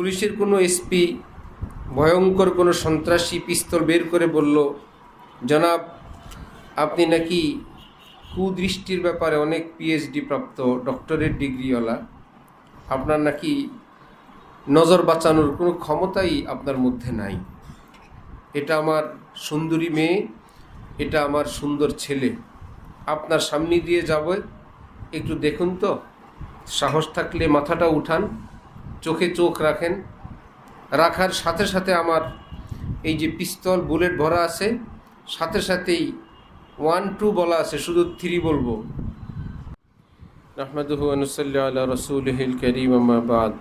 পুলিশের কোনো এসপি, ভয়ঙ্কর কোনো সন্ত্রাসী পিস্তল বের করে বলল, জনাব, আপনি নাকি কুদৃষ্টির ব্যাপারে অনেক পিএইচডি প্রাপ্ত ডক্টরেট ডিগ্রিওয়ালা আপনার নাকি নজর বাঁচানোর কোনো ক্ষমতাই আপনার মধ্যে নাই। এটা আমার সুন্দরী মেয়ে, এটা আমার সুন্দর ছেলে। আপনার সামনে দিয়ে যাবে, একটু দেখুন তো। সাহস থাকলে মাথাটা উঠান। চোখে চোখ রাখেন। রাখার সাথে সাথে আমার এই যে পিস্তল, বুলেট ভরা আছে, সাথে সাথেই ওয়ান টু বলা আছে, শুধু থ্রি বলব। আহমদুহু আনুসাল্লাহ আল্লাহ রসুলহিল করিম আমাবাদ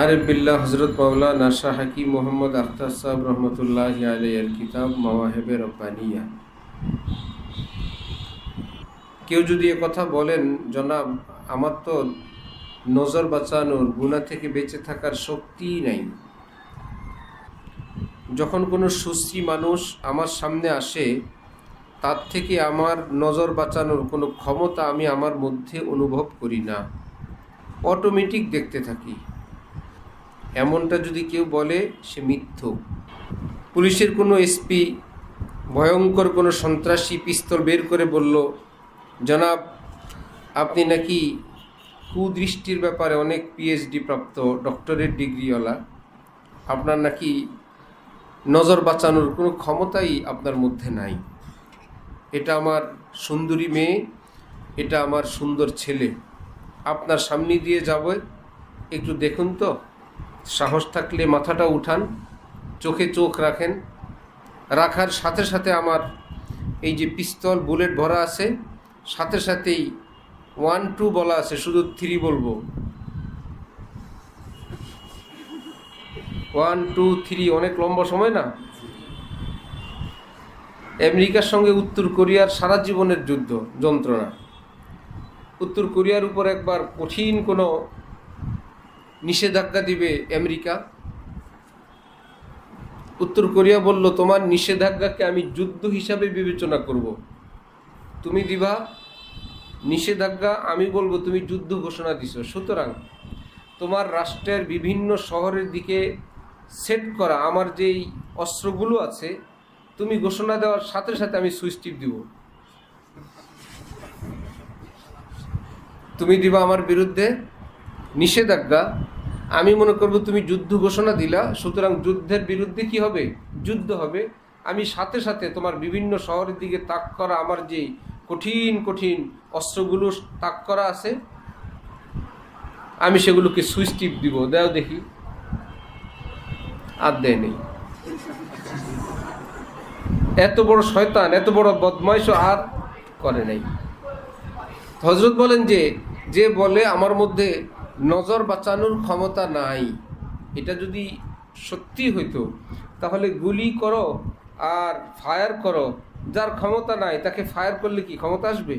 আরে বিল্লাহ হজরত মাওলানা শাহ হাকিম মোহাম্মদ আখতার সাহেব রহমতুল্লাহ আলাই আল কিতাব মাওয়াহেবে রব্বানিয়া। কেউ যদি কথা বলেন, জনাব, আমার তো নজর বাঁচানোর গুণা থেকে বেঁচে থাকার শক্তিই নাই। যখন কোনো সুশ্রী মানুষ আমার সামনে আসে, তার থেকে আমার নজর বাঁচানোর কোনো ক্ষমতা আমি আমার মধ্যে অনুভব করি না। অটোমেটিক দেখতে থাকি। এমনটা যদি কেউ বলে, সে মিথ্য। পুলিশের কোনো এসপি ভয়ঙ্কর কোনো সন্ত্রাসী পিস্তল বের করে বলল, জনাব, আপনি নাকি কুদৃষ্টির ব্যাপারে অনেক পিএইচডি প্রাপ্ত ডক্টরেট ডিগ্রিওয়ালা আপনার নাকি নজর বাঁচানোর কোনো ক্ষমতাই আপনার মধ্যে নাই। এটা আমার সুন্দরী মেয়ে, এটা আমার সুন্দর ছেলে। আপনার সামনে দিয়ে যাবে, একটু দেখুন তো, সাহস থাকলে মাথাটা উঠান, চোখে চোখ রাখেন। রাখার সাথে সাথে আমার এই যে পিস্তল, বুলেট ভরা আছে, সাথে সাথেই ওয়ান টু বলা আছে, শুধু থ্রি বলব। ওয়ান টু থ্রি অনেক লম্বা সময় না? আমেরিকার সঙ্গে উত্তর কোরিয়ার সারা জীবনের যুদ্ধ, যন্ত্রণা। উত্তর কোরিয়ার উপর একবার কঠিন কোনো নিষেধাজ্ঞা দিবে আমেরিকা। উত্তর কোরিয়া বলল, তোমার নিষেধাজ্ঞাকে আমি যুদ্ধ হিসাবে বিবেচনা করব। তুমি দিবা নিষেধাজ্ঞা, আমি বলব তুমি যুদ্ধ ঘোষণা দিছো। সুতরাং তোমার রাষ্ট্রের বিভিন্ন শহরের দিকে সেট করা আমার যেই অস্ত্রগুলো আছে, তুমি ঘোষণা দেওয়ার সাথে সাথে আমি সুইচ টিপ দিব। তুমি দিবা আমার বিরুদ্ধে নিষেধাজ্ঞা, আমি মনে করব তুমি যুদ্ধ ঘোষণা দিলা, সুতরাং যুদ্ধের বিরুদ্ধে কি হবে? যুদ্ধ হবে। আমি সাথে সাথে তোমার বিভিন্ন শহরের দিকে তাক করা আমার যে কঠিন কঠিন অস্ত্রগুলো তাক করা আছে। আমি সেগুলোকে সুইচ টিপ দিব, দেও দেখি। আর দেয় নেই। এত বড় শয়তান, এত বড় বদমাইশ আর করে নাই। হজরত বলেন যে যে বলে আমার মধ্যে নজর বাঁচানোর ক্ষমতা নাই, এটা যদি সত্যি হইতো, তাহলে গুলি করো আর ফায়ার করো। যার ক্ষমতা নাই, তাকে ফায়ার করলে কি ক্ষমতা আসবে?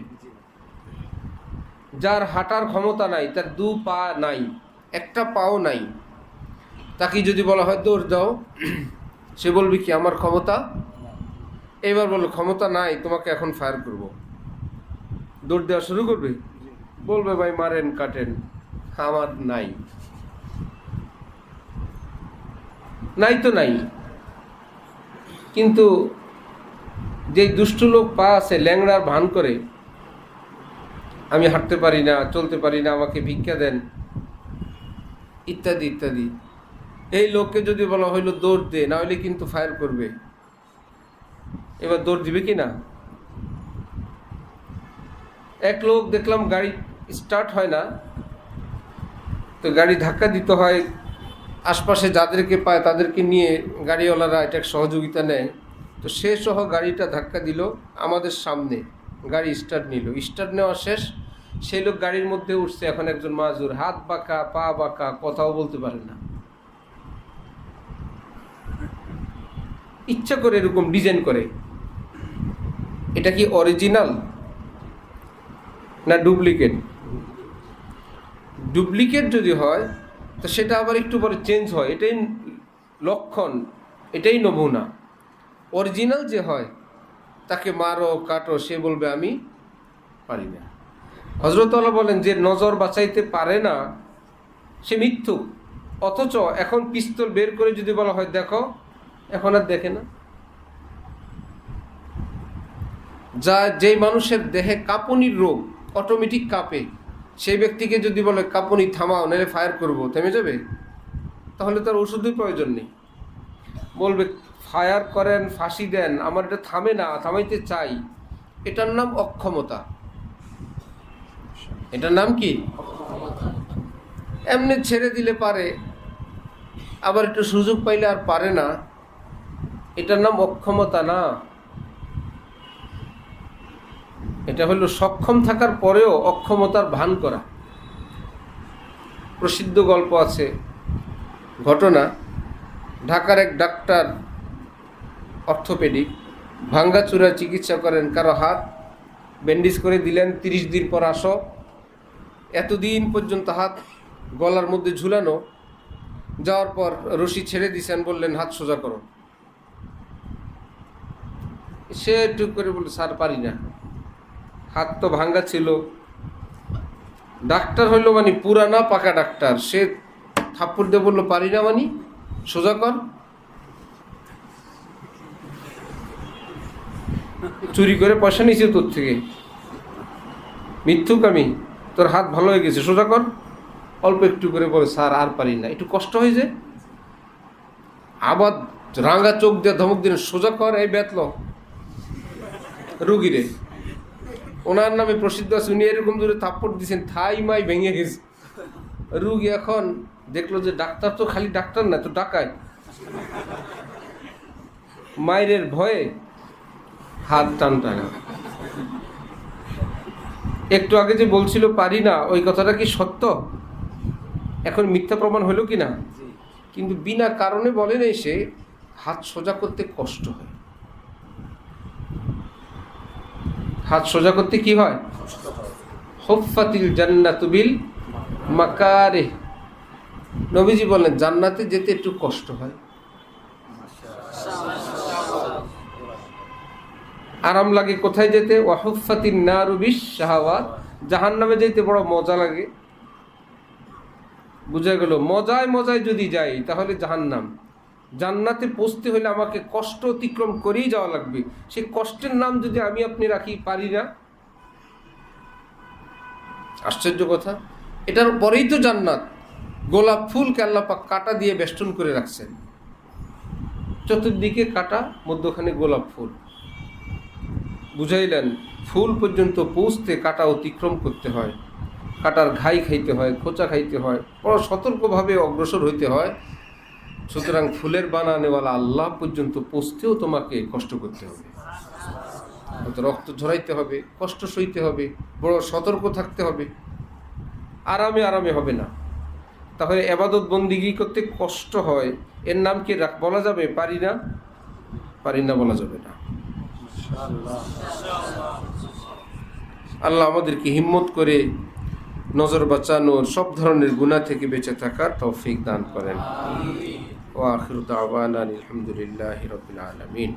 যার হাঁটার ক্ষমতা নাই, তার দু পা নাই, একটা পাও নাই, তাকে যদি বলা হয় দৌড় দাও, সে বলবে কি, আমার ক্ষমতা? এবার বলো ক্ষমতা নাই, তোমাকে এখন ফায়ার করব। দৌড় দেওয়া শুরু করবে? বলবে, ভাই, মারেন, কাটেন, আমার নাই। নাই তো নাই, কিন্তু যে দুষ্টু লোক পা আছে, ল্যাংড়ার ভান করে, আমি হাঁটতে পারি না, চলতে পারি না, আমাকে ভিক্ষা দেন, ইত্যাদি ইত্যাদি। এই লোককে যদি বলা হইল দৌড় দে, না হলে কিন্তু ফায়ার করবে। এবার দৌড় দিবে কি না? এক লোক দেখলাম গাড়ি স্টার্ট হয় না, তো গাড়ি ধাক্কা দিতে হয়, আশপাশে যাদেরকে পায় তাদেরকে নিয়ে গাড়িওয়ালারা এটা সহযোগিতা নেয়। তো সে সহ গাড়িটা ধাক্কা দিল আমাদের সামনে। গাড়ি স্টার্ট নিল। স্টার্ট নেওয়া শেষ। সেই লোক গাড়ির মধ্যে উঠছে। এখন একজন মাজুর। হাত বাঁকা, পা বাঁকা, কথাও বলতে পারে না। ইচ্ছা করে এরকম ডিজাইন করে। এটা কি অরিজিনাল না ডুপ্লিকেট ডুপ্লিকেট যদি হয়, তো সেটা আবার একটু পরে চেঞ্জ হয়। এটাই লক্ষণ। এটাই নমুনা। অরিজিনাল যে হয়, তাকে মারো, কাটো, সে বলবে, আমি পারি না। হজরতলা বলেন, যে নজর বাঁচাইতে পারে না, সে মিথ্যুক। অথচ এখন পিস্তল বের করে যদি বলা হয়, দেখো, এখন আর দেখে না। যা, যেই মানুষের দেহে কাঁপুনির রোগ অটোমেটিক কাঁপে, সেই ব্যক্তিকে যদি বলে, কাঁপুনি, থামাও, নাহলে ফায়ার করব, থেমে যাবে? তাহলে তার ওষুধের প্রয়োজন নেই। বলবে ফায়ার করেন, ফাঁসি দেন, আমার এটা থামে না, থামাইতে চাই। এটার নাম অক্ষমতা। এটার নাম কি? এমনি ছেড়ে দিলে পারে, আবার একটু সুযোগ পাইলে আর পারে না। এটার নাম অক্ষমতা না। এটা হলো সক্ষম থাকার পরেও অক্ষমতার ভান করা। প্রসিদ্ধ গল্প আছে, ঘটনা। ঢাকার এক ডাক্তার অর্থোপেডিক। ভাঙ্গাচুরা চিকিৎসা করেন, কারও হাত ব্যান্ডেজ করে দিলেন, তিরিশ দিন পর আসো। এতদিন পর্যন্ত হাত গলার মধ্যে ঝুলানো, যাওয়ার পর রশি ছেড়ে দিছেন, বললেন, হাত সোজা করো। সে একটু করে বলল, স্যার, পারি না। হাত তো ভাঙ্গা ছিল। ডাক্তার হইল মানে পুরানা পাকা ডাক্তার। সে থাপ্পড় দিয়ে বলল, পারি না মানে সোজা কর। চুরি করে পয়সা নিয়েছে তোর থেকে। মিথ্যুক আমি। তোর হাত ভালো হয়ে গেছে, সোজা কর। অল্প একটু করে বলে, স্যার, আর পারি না। একটু কষ্ট হয়ে হয়েছে আবার রাঙা চোখ দিয়ে ধমক দিন সোজা কর, এই বেতল। রুগীরে। ওনার নামে প্রসিদ্ধ আছে, উনি এরকম দূরে থাপ্পড় দিয়েছেন, থাই মাই ভেঙে গেছে। রুগী এখন দেখল যে ডাক্তার তো খালি ডাক্তার না, তো ডাকায়। মায়ের ভয়ে হাত টান টানা। একটু আগে যে বলছিল পারি না, ওই কথাটা কি সত্য? এখন মিথ্যা প্রমাণ হলো কি না? কিন্তু বিনা কারণে বলেন এসে হাত সোজা করতে কষ্ট হয়। হাত সোজা করতে কি হয়? হফাতিল জান্নাতুবিল মাকারে নবীজি বলেন জান্নাতে যেতে একটু কষ্ট হয়। আরাম লাগে, কোথায় যেতে? ওয়াহুফাতিন নারুবিশ শাহাওয়াত জাহান নামে যেতে বড় মজা লাগে। বুঝা গেল, মজায় মজায় যদি যাই, তাহলে জাহান্নাম। জান্নাতে পৌঁছতে হলে আমাকে কষ্ট অতিক্রম করেই যাওয়া লাগবে। সেই কষ্টের নাম যদি আমি আপনি রাখি, পারি না? আশ্চর্য কথা। এটার পরেই তো জান্নাত। গোলাপ ফুল পাক কাটা দিয়ে বেষ্টন করে রাখছেন। চতুর্দিকে কাটা, মধ্যখানে গোলাপ ফুল। বুঝাইলেন, ফুল পর্যন্ত পৌঁছতে কাটা অতিক্রম করতে হয়। কাটার ঘাই খাইতে হয়, খোঁচা খাইতে হয়, বড় সতর্কভাবে অগ্রসর হইতে হয়। সুতরাং ফুলের বানানেওয়ালা আল্লাহ পর্যন্ত পৌঁছতেও তোমাকে কষ্ট করতে হবে। রক্ত ঝরাইতে হবে, কষ্ট সইতে হবে, বড় সতর্ক থাকতে হবে। আরামে আরামে হবে না। তাহলে এবাদত বন্দিগি করতে কষ্ট হয়। এর নাম কি বলা যাবে? পারি না? পারি না বলা যাবে না। আল্লাহ আমাদেরকে হিম্মত করে নজর বাঁচানোর সব ধরনের গুণা থেকে বেঁচে থাকার তৌফিক দান করেন। ও আখির দাওয়ান আলহামদুলিল্লাহ রবিল আলমিন।